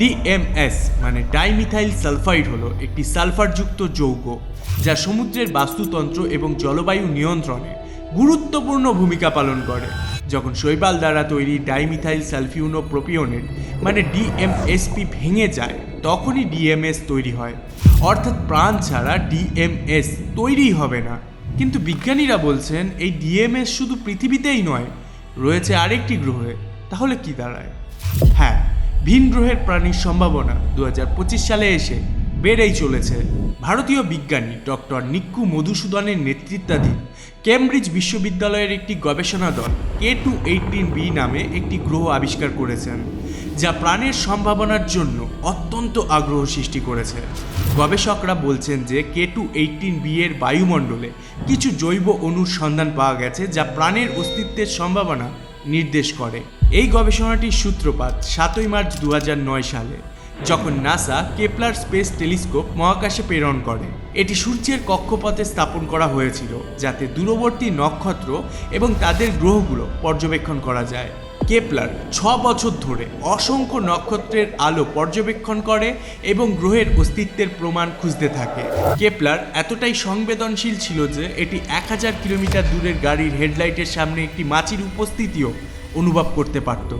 DMS মানে dimethyl sulphide হলো একটি সালফারযুক্ত যৌগ যা সমুদ্রের বাস্তুতন্ত্র এবং জলবায়ু নিয়ন্ত্রণে গুরুত্বপূর্ণ ভূমিকা পালন করে। যখন শৈবাল দ্বারা তৈরি ডাইমিথাইল সালফিউনো প্রোপিওনেট মানে ডিএমএসপি ভেঙে যায়, তখনই ডিএমএস তৈরি হয়। অর্থাৎ প্রাণ ছাড়া ডিএমএস তৈরিই হবে না। কিন্তু বিজ্ঞানীরা বলছেন, এই ডিএমএস শুধু পৃথিবীতেই নয়, রয়েছে আরেকটি গ্রহে। তাহলে কি দাঁড়ায়? হ্যাঁ ভিন গ্রহের প্রাণীর সম্ভাবনা দু হাজার পঁচিশ সালে এসে বেড়েই চলেছে। ভারতীয় বিজ্ঞানী ডক্টর নিক্কু মধুসূদনের নেতৃত্বাধীন কেমব্রিজ বিশ্ববিদ্যালয়ের একটি গবেষণা দল কে টু এইটিন বি নামে একটি গ্রহ আবিষ্কার করেছেন, যা প্রাণের সম্ভাবনার জন্য অত্যন্ত আগ্রহ সৃষ্টি করেছে। গবেষকরা বলছেন যে কে টু এইটিন বি এর বায়ুমণ্ডলে কিছু জৈব অণুর সন্ধান পাওয়া গেছে যা প্রাণের অস্তিত্বের সম্ভাবনা নির্দেশ করে। এই গবেষণাটির সূত্রপাত সাতই মার্চ দু হাজার নয় সালে, যখন নাসা কেপলার স্পেস টেলিস্কোপ মহাকাশে প্রেরণ করে। এটি সূর্যের কক্ষপথে স্থাপন করা হয়েছিল, যাতে দূরবর্তী নক্ষত্র এবং তাদের গ্রহগুলো পর্যবেক্ষণ করা যায়। কেপলার ছ বছর ধরে অসংখ্য নক্ষত্রের আলো পর্যবেক্ষণ করে এবং গ্রহের অস্তিত্বের প্রমাণ খুঁজতে থাকে। কেপলার এতটাই সংবেদনশীল ছিল যে, এটি এক হাজার কিলোমিটার দূরের গাড়ির হেডলাইটের সামনে একটি মাছির উপস্থিতিও অনুভব করতে পারত।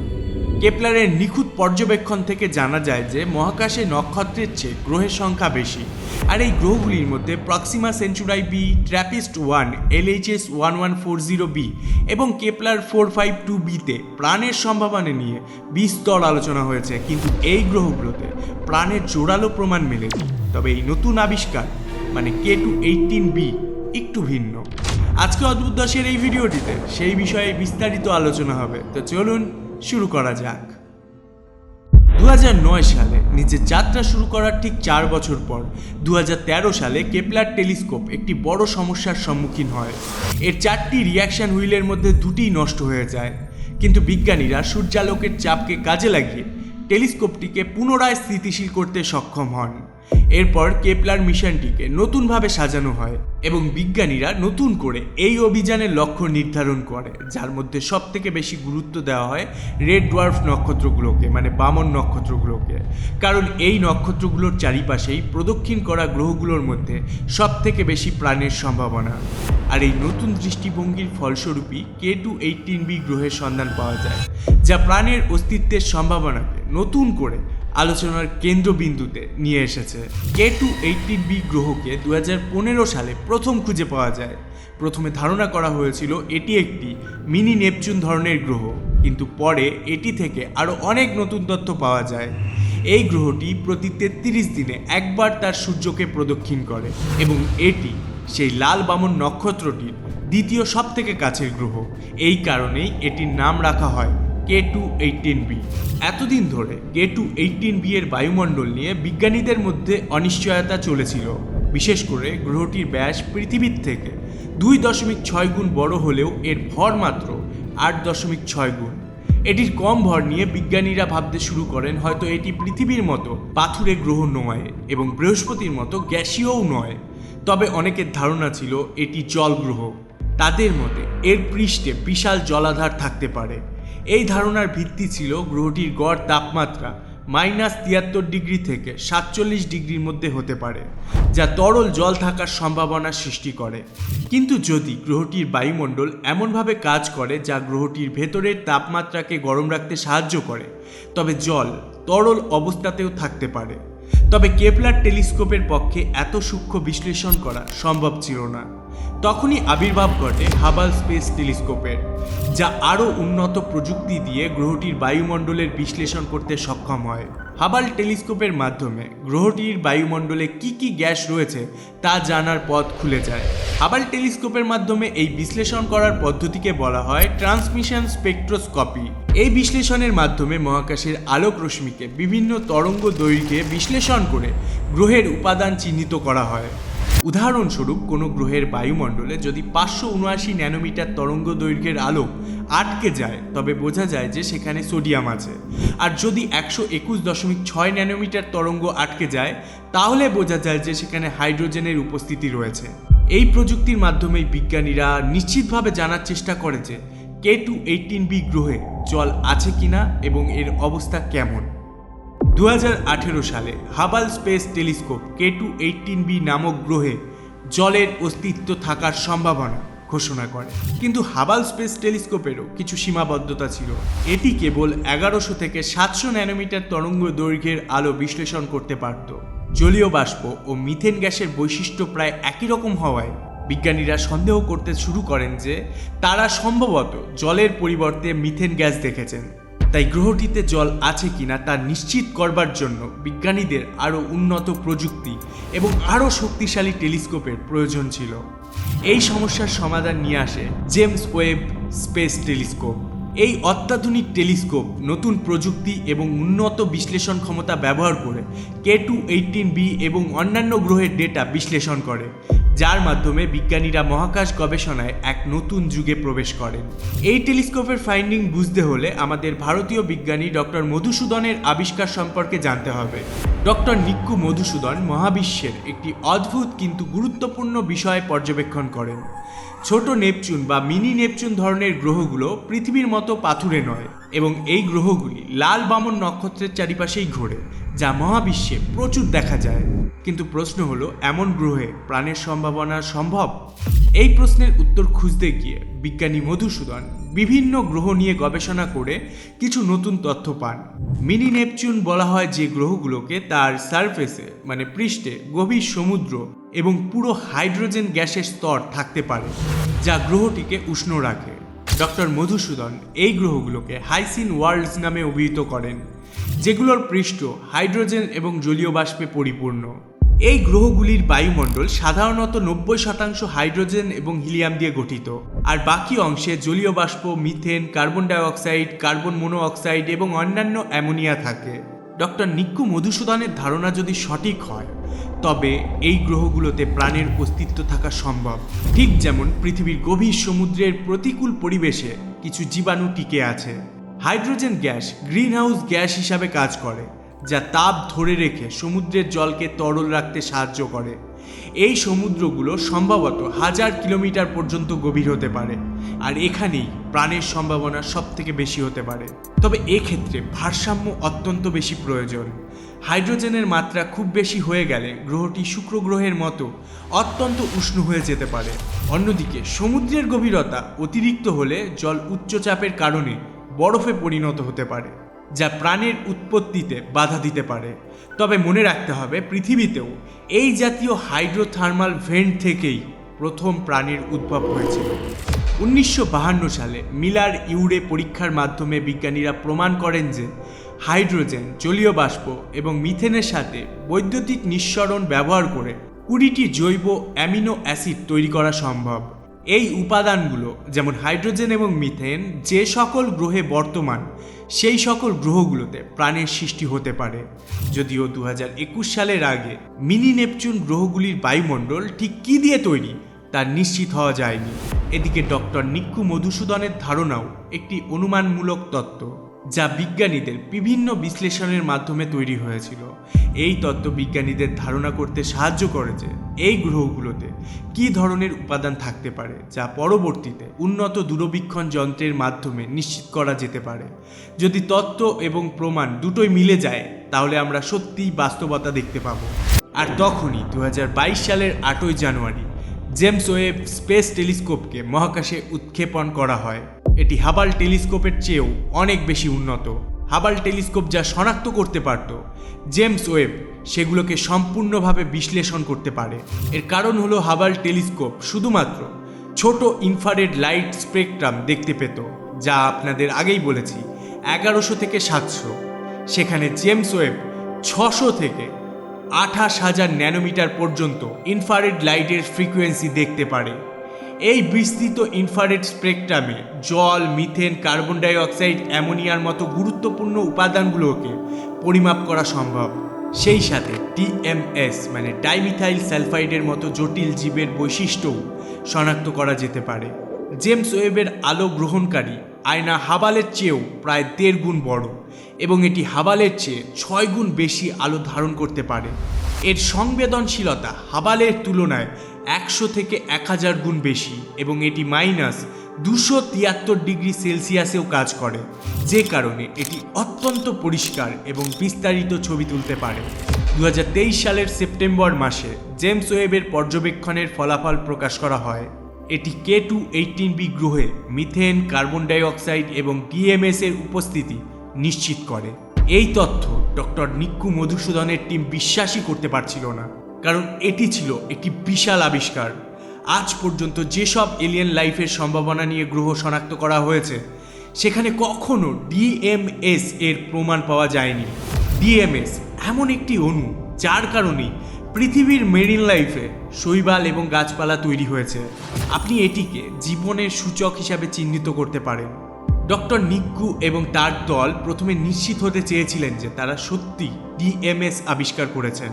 কেপলারের নিখুঁত পর্যবেক্ষণ থেকে জানা যায় যে, মহাকাশে নক্ষত্রের চেয়ে গ্রহের সংখ্যা বেশি। আর এই গ্রহগুলির মধ্যে Proxima Centauri B TRAPPIST one LHS one one four zero B এবং কেপলার ফোর ফাইভ টু বিতে প্রাণের সম্ভাবনা নিয়ে বিস্তর আলোচনা হয়েছে। কিন্তু এই গ্রহগুলোতে প্রাণের জোরালো প্রমাণ মেলেনি। তবে এই নতুন আবিষ্কার মানে কে টু এইটিন বি একটু ভিন্ন। আজকে অদ্ভুত দশের এই ভিডিওটিতে সেই বিষয়ে বিস্তারিত আলোচনা হবে। তো চলুন শুরু করা যাক। দু হাজার নয় সালে নিজের যাত্রা শুরু করার ঠিক চার বছর পর দু হাজার তেরো সালে কেপলার টেলিস্কোপ একটি বড় সমস্যার সম্মুখীন হয়। এর চারটি রিয়াকশন হুইলের মধ্যে দুটিই নষ্ট হয়ে যায়। কিন্তু বিজ্ঞানীরা সূর্যালোকের চাপকে কাজে লাগিয়ে টেলিস্কোপটিকে পুনরায় স্থিতিশীল করতে সক্ষম হন। এরপর কেপলার মিশনটিকে নতুনভাবে সাজানো হয় এবং বিজ্ঞানীরা নতুন করে এই অভিযানের লক্ষ্য নির্ধারণ করে, যার মধ্যে সব থেকে বেশি গুরুত্ব দেওয়া হয় রেড ডোয়ার্ফ নক্ষত্রগুলোকে মানে বামন নক্ষত্রগুলোকে। কারণ এই নক্ষত্রগুলোর চারিপাশেই প্রদক্ষিণ করা গ্রহগুলোর মধ্যে সব থেকে বেশি প্রাণের সম্ভাবনা। আর এই নতুন দৃষ্টিভঙ্গির ফলস্বরূপই কে টু এইটিন বি গ্রহের সন্ধান পাওয়া যায়, যা প্রাণের অস্তিত্বের সম্ভাবনাকে নতুন করে আলোচনার কেন্দ্রবিন্দুতে নিয়ে এসেছে। কে টু এইটিন বি গ্রহকে দু হাজার পনেরো সালে প্রথম খুঁজে পাওয়া যায়। প্রথমে ধারণা করা হয়েছিল এটি একটি মিনি নেপচুন ধরনের গ্রহ, কিন্তু পরে এটি থেকে আরও অনেক নতুন তথ্য পাওয়া যায়। এই গ্রহটি প্রতি তেত্রিশ দিনে একবার তার সূর্যকে প্রদক্ষিণ করে এবং এটি সেই লাল বামন নক্ষত্রটির দ্বিতীয় সবথেকে কাছের গ্রহ। এই কারণেই এটির নাম রাখা হয় কে টু এইটিন বি এতদিন ধরে কে টু এইটিন বি এর বায়ুমণ্ডল নিয়ে বিজ্ঞানীদের মধ্যে অনিশ্চয়তা চলেছিল। বিশেষ করে গ্রহটির ব্যাস পৃথিবীর থেকে দুই দশমিক ছয় গুণ বড় হলেও এর ভর মাত্র আট দশমিক ছয় গুণ। এটির কম ভর নিয়ে বিজ্ঞানীরা ভাবতে শুরু করেন হয়তো এটি পৃথিবীর মতো পাথুরে গ্রহ নয় এবং বৃহস্পতির মতো গ্যাসীয়ও নয়। তবে অনেকের ধারণা ছিল এটি জল গ্রহ তাদের মতে এর পৃষ্ঠে বিশাল জলাধার থাকতে পারে। এই ধারণার ভিত্তি ছিল গ্রহটির গড় তাপমাত্রা মাইনাস তিয়াত্তর ডিগ্রি থেকে সাতচল্লিশ ডিগ্রির মধ্যে হতে পারে, যা তরল জল থাকার সম্ভাবনা সৃষ্টি করে। কিন্তু যদি গ্রহটির বায়ুমণ্ডল এমনভাবে কাজ করে যা গ্রহটির ভেতরের তাপমাত্রাকে গরম রাখতে সাহায্য করে, তবে জল তরল অবস্থাতেও থাকতে পারে। তবে কেপলার টেলিস্কোপের পক্ষে এত সূক্ষ্ম বিশ্লেষণ করা সম্ভব ছিল না। তখনই আবির্ভাব ঘটে হাবাল স্পেস টেলিস্কোপের, যা আরও উন্নত প্রযুক্তি দিয়ে গ্রহটির বায়ুমণ্ডলের বিশ্লেষণ করতে সক্ষম হয়। হাবাল টেলিস্কোপের মাধ্যমে গ্রহটির বায়ুমণ্ডলে কি কি গ্যাস রয়েছে তা জানার পথ খুলে যায়। হাবাল টেলিস্কোপের মাধ্যমে এই বিশ্লেষণ করার পদ্ধতিকে বলা হয় ট্রান্সমিশন স্পেকট্রোস্কপি। এই বিশ্লেষণের মাধ্যমে মহাকাশের আলোক রশ্মিকে বিভিন্ন তরঙ্গ দৈর্ঘ্যে বিশ্লেষণ করে গ্রহের উপাদান চিহ্নিত করা হয়। উদাহরণস্বরূপ কোনো গ্রহের বায়ুমণ্ডলে যদি পাঁচশো উনআশি ন্যানোমিটার তরঙ্গ দৈর্ঘ্যের আলো আটকে যায়, তবে বোঝা যায় যে সেখানে সোডিয়াম আছে। আর যদি একশো একুশ দশমিক ছয় ন্যানোমিটার তরঙ্গ আটকে যায়, তাহলে বোঝা যায় যে সেখানে হাইড্রোজেনের উপস্থিতি রয়েছে। এই প্রযুক্তির মাধ্যমেই বিজ্ঞানীরা নিশ্চিতভাবে জানার চেষ্টা করে যে কে টু এইটিন বি গ্রহে জল আছে কিনা এবং এর অবস্থা কেমন। দু হাজার আঠেরো সালে Hubble space telescope K two eighteen B নামক গ্রহে জলের অস্তিত্ব থাকার সম্ভাবনা ঘোষণা করে। কিন্তু হাবাল স্পেস টেলিস্কোপেরও কিছু সীমাবদ্ধতা ছিল। এটি কেবল এগারোশো থেকে সাতশো ন্যানোমিটার তরঙ্গ দৈর্ঘ্যের আলো বিশ্লেষণ করতে পারত। জলীয় বাষ্প ও মিথেন গ্যাসের বৈশিষ্ট্য প্রায় একই রকম হওয়ায় বিজ্ঞানীরা সন্দেহ করতে শুরু করেন যে তারা সম্ভবত জলের পরিবর্তে মিথেন গ্যাস দেখেছেন। তাই গ্রহটিতে জল আছে কিনা তা নিশ্চিত করবার জন্য বিজ্ঞানীদের আরও উন্নত প্রযুক্তি এবং আরও শক্তিশালী টেলিস্কোপের প্রয়োজন ছিল। এই সমস্যার সমাধান নিয়ে আসে জেমস ওয়েব স্পেস টেলিস্কোপ। এই অত্যাধুনিক টেলিস্কোপ নতুন প্রযুক্তি এবং উন্নত বিশ্লেষণ ক্ষমতা ব্যবহার করে কে টু এইটিন বি এবং অন্যান্য গ্রহের ডেটা বিশ্লেষণ করে। যার মাধ্যমে বিজ্ঞানীরা মহাকাশ গবেষণায় এক নতুন যুগে প্রবেশ করেন। এই টেলিস্কোপের ফাইন্ডিং বুঝতে হলে আমাদের ভারতীয় বিজ্ঞানী ডক্টর মধুসূদনের আবিষ্কার সম্পর্কে জানতে হবে। ডক্টর নিক্কু মধুসূদন মহাবিশ্বের একটি অদ্ভুত কিন্তু গুরুত্বপূর্ণ বিষয় পর্যবেক্ষণ করেন। ছোট নেপচুন বা মিনি নেপচুন ধরনের গ্রহগুলো পৃথিবীর মতো পাথুরে নয়। এবং এই গ্রহগুলি লাল বামন নক্ষত্রের চারিপাশেই ঘোরে, যা মহাবিশ্বে প্রচুর দেখা যায়। কিন্তু প্রশ্ন হলো, এমন গ্রহে প্রাণের সম্ভাবনা সম্ভব? এই প্রশ্নের উত্তর খুঁজতে গিয়ে বিজ্ঞানী মধুসূদন বিভিন্ন গ্রহ নিয়ে গবেষণা করে কিছু নতুন তথ্য পান। মিনি নেপচুন বলা হয় যে গ্রহগুলোকে তার সারফেসে মানে পৃষ্ঠে, গভীর সমুদ্র এবং পুরো হাইড্রোজেন গ্যাসের স্তর থাকতে পারে, যা গ্রহটিকে উষ্ণ রাখে। ডক্টর মধুসূদন এই গ্রহগুলোকে হাইসিন ওয়ার্ল্ডস নামে অভিহিত করেন, যেগুলোর পৃষ্ঠ হাইড্রোজেন এবং জলীয় বাষ্পে পরিপূর্ণ। এই গ্রহগুলির বায়ুমণ্ডল সাধারণত নব্বই শতাংশ হাইড্রোজেন এবং হিলিয়াম দিয়ে গঠিত, আর বাকি অংশে জলীয় বাষ্প, methane, carbon dioxide, carbon monoxide এবং অন্যান্য অ্যামোনিয়া থাকে। ডক্টর নিক্কু মধুসূদনের ধারণা যদি সঠিক হয়, তবে এই গ্রহগুলোতে প্রাণের অস্তিত্ব থাকা সম্ভব। ঠিক যেমন পৃথিবীর গভীর সমুদ্রের প্রতিকূল পরিবেশে কিছু জীবাণু টিকে আছে। হাইড্রোজেন গ্যাস গ্রিনহাউস গ্যাস হিসাবে কাজ করে। যা তাপ ধরে রেখে সমুদ্রের জলকে তরল রাখতে সাহায্য করে। এই সমুদ্রগুলো সম্ভবত হাজার কিলোমিটার পর্যন্ত গভীর হতে পারে, আর এখানেই প্রাণের সম্ভাবনা সব থেকে বেশি হতে পারে। তবে এক্ষেত্রে ভারসাম্য অত্যন্ত বেশি প্রয়োজন। হাইড্রোজেনের মাত্রা খুব বেশি হয়ে গেলে গ্রহটি শুক্র গ্রহের মতো অত্যন্ত উষ্ণ হয়ে যেতে পারে। অন্যদিকে সমুদ্রের গভীরতা অতিরিক্ত হলে জল উচ্চচাপের কারণে বরফে পরিণত হতে পারে। যা প্রাণের উৎপত্তিতে বাধা দিতে পারে। তবে মনে রাখতে হবে, পৃথিবীতেও এই জাতীয় হাইড্রোথার্মাল ভেন্ট থেকেই প্রথম প্রাণীর উদ্ভব হয়েছিল। উনিশশো সালে মিলার ইউরে পরীক্ষার মাধ্যমে বিজ্ঞানীরা প্রমাণ করেন যে হাইড্রোজেন, জলীয় বাষ্প এবং মিথেনের সাথে বৈদ্যুতিক নিঃসরণ ব্যবহার করে কুড়িটি জৈব অ্যামিনো অ্যাসিড তৈরি করা সম্ভব। এই উপাদানগুলো, যেমন হাইড্রোজেন এবং মিথেন, যে সকল গ্রহে বর্তমান সেই সকল গ্রহগুলোতে প্রাণের সৃষ্টি হতে পারে। যদিও দু সালের আগে মিনি নেপচুন গ্রহগুলির বায়ুমণ্ডল ঠিক কী দিয়ে তৈরি তা নিশ্চিত হওয়া যায়নি। এদিকে ডক্টর নিক্কু মধুসূদনের ধারণাও একটি অনুমানমূলক তত্ত্ব। যা বিজ্ঞানীদের বিভিন্ন বিশ্লেষণের মাধ্যমে তৈরি হয়েছিল। এই তত্ত্ব বিজ্ঞানীদের ধারণা করতে সাহায্য করে যে এই গ্রহগুলোতে কী ধরনের উপাদান থাকতে পারে, যা পরবর্তীতে উন্নত দূরবীক্ষণ যন্ত্রের মাধ্যমে নিশ্চিত করা যেতে পারে। যদি তত্ত্ব এবং প্রমাণ দুটোই মিলে যায়, তাহলে আমরা সত্যিই বাস্তবতা দেখতে পাবো। আর তখনই দু হাজার বাইশ সালের আটই জানুয়ারি জেমস ওয়েব স্পেস টেলিস্কোপকে মহাকাশে উৎক্ষেপণ করা হয়। এটি হাবাল টেলিস্কোপের চেয়েও অনেক বেশি উন্নত। হাবাল টেলিস্কোপ যা শনাক্ত করতে পারত জেমস ওয়েব সেগুলোকে সম্পূর্ণভাবে বিশ্লেষণ করতে পারে। এর কারণ হলো হাবাল টেলিস্কোপ শুধুমাত্র ছোট ইনফারেড লাইট স্পেকট্রাম দেখতে পেত, যা আপনাদের আগেই বলেছি, এগারোশো থেকে সাতশো। সেখানে জেমস ওয়েব ছশো থেকে আঠাশ হাজার ন্যানোমিটার পর্যন্ত ইনফারেড লাইটের ফ্রিকোয়েন্সি দেখতে পারে। এই বিস্তৃত ইনফারেড স্পেকট্রামে জল মিথেন কার্বন ডাই অক্সাইড অ্যামোনিয়ার মতো গুরুত্বপূর্ণ উপাদানগুলোকে পরিমাপ করা সম্ভব। সেই সাথে টিএমএস মানে ডাইমিথাইল সালফাইডের মতো জটিল জীবের বৈশিষ্ট্যও শনাক্ত করা যেতে পারে। জেমস ওয়েবের আলো গ্রহণকারী আয়না হাবালের চেয়েও প্রায় দেড় গুণ বড় এবং এটি হাবালের চেয়ে ছয় গুণ বেশি আলো ধারণ করতে পারে। এর সংবেদনশীলতা হাবালের তুলনায় একশো থেকে এক হাজার গুণ বেশি এবং এটি মাইনাস দুশো তিয়াত্তর ডিগ্রি সেলসিয়াসেও কাজ করে, যে কারণে এটি অত্যন্ত পরিষ্কার এবং বিস্তারিত ছবি তুলতে পারে। দু হাজার তেইশ সালের সেপ্টেম্বর মাসে জেমস ওয়েবের পর্যবেক্ষণের ফলাফল প্রকাশ করা হয়। এটি কে টু এইটিন বি গ্রহে মিথেন, কার্বন ডাইঅক্সাইড এবং ডিএমএস এর উপস্থিতি নিশ্চিত করে। এই তথ্য ডক্টর নিক্কু মধুসূদনের টিম বিশ্বাসই করতে পারছিল না। কারণ এটি ছিল একটি বিশাল আবিষ্কার। আজ পর্যন্ত যেসব এলিয়েন লাইফের সম্ভাবনা নিয়ে গ্রহ শনাক্ত করা হয়েছে, সেখানে কখনো ডিএমএস এর প্রমাণ পাওয়া যায়নি। ডিএমএস এমন একটি অণু, যার কারণেই পৃথিবীর মেরিন লাইফে শৈবাল এবং গাছপালা তৈরি হয়েছে। আপনি এটিকে জীবনের সূচক হিসাবে চিহ্নিত করতে পারেন। ডক্টর নিক্কু এবং তার দল প্রথমে নিশ্চিত হতে চেয়েছিলেন যে তারা সত্যি ডিএমএস আবিষ্কার করেছেন।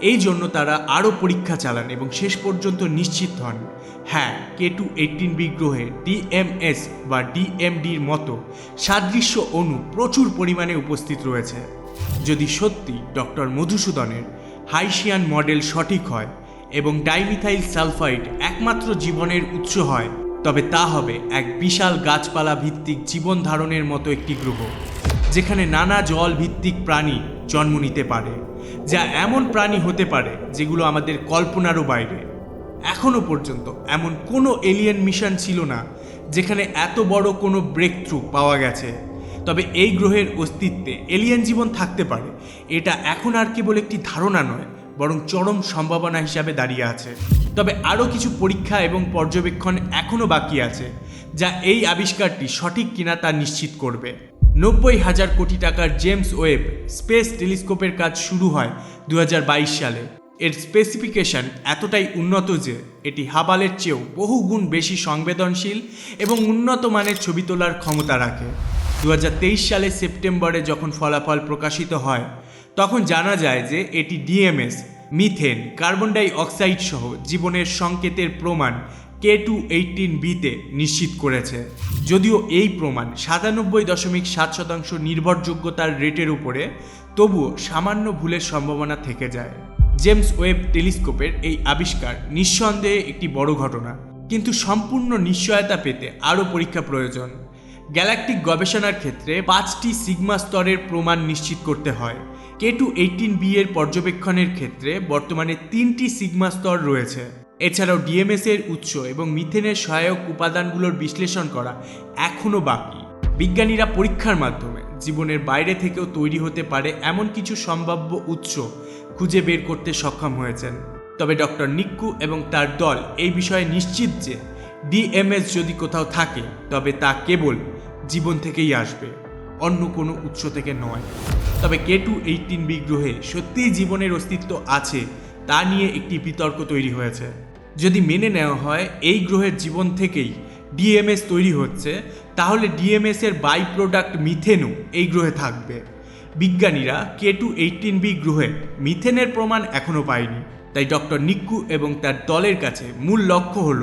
এই জন্য তারা আরও পরীক্ষা চালান এবং শেষ পর্যন্ত নিশ্চিত হন। হ্যাঁ কে টু এইটিন বি গ্রহে ডিএমএস বা ডিএমডির মতো সাদৃশ্য অণু প্রচুর পরিমাণে উপস্থিত রয়েছে। যদি সত্যি ডক্টর মধুসূদনের হাইশিয়ান মডেল সঠিক হয় এবং ডাইমিথাইল সালফাইড একমাত্র জীবনের উৎস হয়, তবে তা হবে এক বিশাল গাছপালা ভিত্তিক জীবন ধারণের মতো একটি গ্রহ। যেখানে নানা জল ভিত্তিক প্রাণী জন্ম নিতে পারে, যা এমন প্রাণী হতে পারে যেগুলো আমাদের কল্পনারও বাইরে। এখনও পর্যন্ত এমন কোনো এলিয়েন মিশন ছিল না যেখানে এত বড় কোনো ব্রেক থ্রু পাওয়া গেছে। তবে এই গ্রহের অস্তিত্বে এলিয়েন জীবন থাকতে পারে, এটা এখন আর কেবল একটি ধারণা নয়, বরং চরম সম্ভাবনা হিসাবে দাঁড়িয়ে আছে। তবে আরও কিছু পরীক্ষা এবং পর্যবেক্ষণ এখনও বাকি আছে, যা এই আবিষ্কারটি সঠিক কিনা তা নিশ্চিত করবে। নব্বই হাজার কোটি টাকার জেমস ওয়েব স্পেস টেলিস্কোপের কাজ শুরু হয় দু হাজার বাইশ সালে। এর স্পেসিফিকেশন এতটাই উন্নত যে এটি হাবালের চেয়েও বহুগুণ বেশি সংবেদনশীল এবং উন্নত মানের ছবি তোলার ক্ষমতা রাখে। দু হাজার তেইশ সালে সেপ্টেম্বরে যখন ফলাফল প্রকাশিত হয়, তখন জানা যায় যে এটি DMS, methane, carbon dioxide সহ জীবনের সংকেতের প্রমাণ কে টু এইটিন বিতে নিশ্চিত করেছে। যদিও এই প্রমাণ সাতানব্বই দশমিক সাত শতাংশ নির্ভরযোগ্যতার রেটের উপরে, তবুও সামান্য ভুলের সম্ভাবনা থেকে যায়। জেমস ওয়েব টেলিস্কোপের এই আবিষ্কার নিঃসন্দেহে একটি বড় ঘটনা। কিন্তু সম্পূর্ণ নিশ্চয়তা পেতে আরও পরীক্ষা প্রয়োজন। গ্যালাকটিক গবেষণার ক্ষেত্রে পাঁচটি সিগমা স্তরের প্রমাণ নিশ্চিত করতে হয়। কে টু এইটিন বি এর পর্যবেক্ষণের ক্ষেত্রে বর্তমানে তিনটি সিগমা স্তর রয়েছে। এছাড়াও ডিএমএস এর উৎস এবং মিথেনের সহায়ক উপাদানগুলোর বিশ্লেষণ করা এখনও বাকি। বিজ্ঞানীরা পরীক্ষার মাধ্যমে জীবনের বাইরে থেকেও তৈরি হতে পারে এমন কিছু সম্ভাব্য উৎস খুঁজে বের করতে সক্ষম হয়েছেন। তবে ডক্টর নিক্কু এবং তার দল এই বিষয়ে নিশ্চিত যে ডিএমএস যদি কোথাও থাকে, তবে তা কেবল জীবন থেকেই আসবে, অন্য কোনো উৎস থেকে নয়। তবে কে টু এইটিন বি গ্রহে সত্যিই জীবনের অস্তিত্ব আছে তা নিয়ে একটি বিতর্ক তৈরি হয়েছে। যদি মেনে নেওয়া হয়, এই গ্রহের জীবন থেকেই ডিএমএস তৈরি হচ্ছে, তাহলে ডিএমএসের বাই প্রোডাক্ট মিথেনও এই গ্রহে থাকবে। বিজ্ঞানীরা কে টু এইটিন বি গ্রহে মিথেনের প্রমাণ এখনও পায়নি। তাই ডক্টর নিক্কু এবং তার দলের কাছে মূল লক্ষ্য হল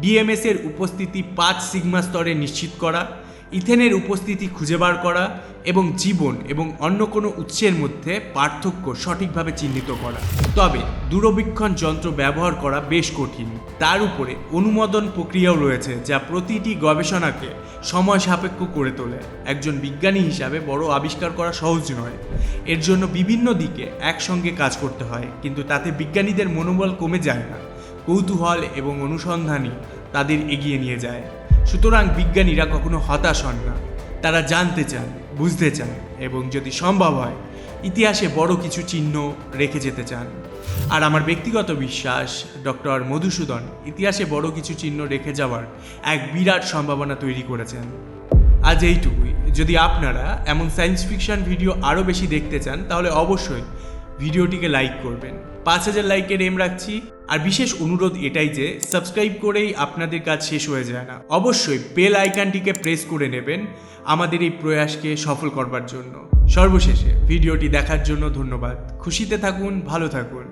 ডিএমএসের উপস্থিতি পাঁচ সিগমা স্তরে নিশ্চিত করা ইথেনের উপস্থিতি খুঁজে বার করা এবং জীবন এবং অন্য কোনো উৎসের মধ্যে পার্থক্য সঠিকভাবে চিহ্নিত করা। তবে দূরবীক্ষণ যন্ত্র ব্যবহার করা বেশ কঠিন। তার উপরে অনুমোদন প্রক্রিয়াও রয়েছে যা প্রতিটি গবেষণাকে সময় সাপেক্ষ করে তোলে। একজন বিজ্ঞানী হিসাবে বড় আবিষ্কার করা সহজ নয়। এর জন্য বিভিন্ন দিকে একসঙ্গে কাজ করতে হয়, কিন্তু তাতে বিজ্ঞানীদের মনোবল কমে যায় না। কৌতূহল এবং অনুসন্ধানই তাদের এগিয়ে নিয়ে যায়। সুতরাং বিজ্ঞানীরা কখনো হতাশ হন না। তারা জানতে চান, বুঝতে চান এবং যদি সম্ভব হয়, ইতিহাসে বড় কিছু চিহ্ন রেখে যেতে চান। আর আমার ব্যক্তিগত বিশ্বাস, ডক্টর মধুসূদন ইতিহাসে বড় কিছু চিহ্ন রেখে যাওয়ার এক বিরাট সম্ভাবনা তৈরি করেছেন। আজ এইটুকুই। যদি আপনারা এমন সায়েন্স ফিকশন ভিডিও আরও বেশি দেখতে চান, তাহলে অবশ্যই ভিডিওটিকে লাইক করবেন। পাঁচ হাজার লাইকের এম রাখছি। আর বিশেষ অনুরোধ এটাই যে সাবস্ক্রাইব করেই আপনাদের কাজ শেষ হয়ে যায় না। অবশ্যই বেল আইকনটিকে প্রেস করে নেবেন আমাদের এই প্রয়াসকে সফল করবার জন্য। সর্বশেষে ভিডিওটি দেখার জন্য ধন্যবাদ। খুশিতে থাকুন, ভালো থাকুন।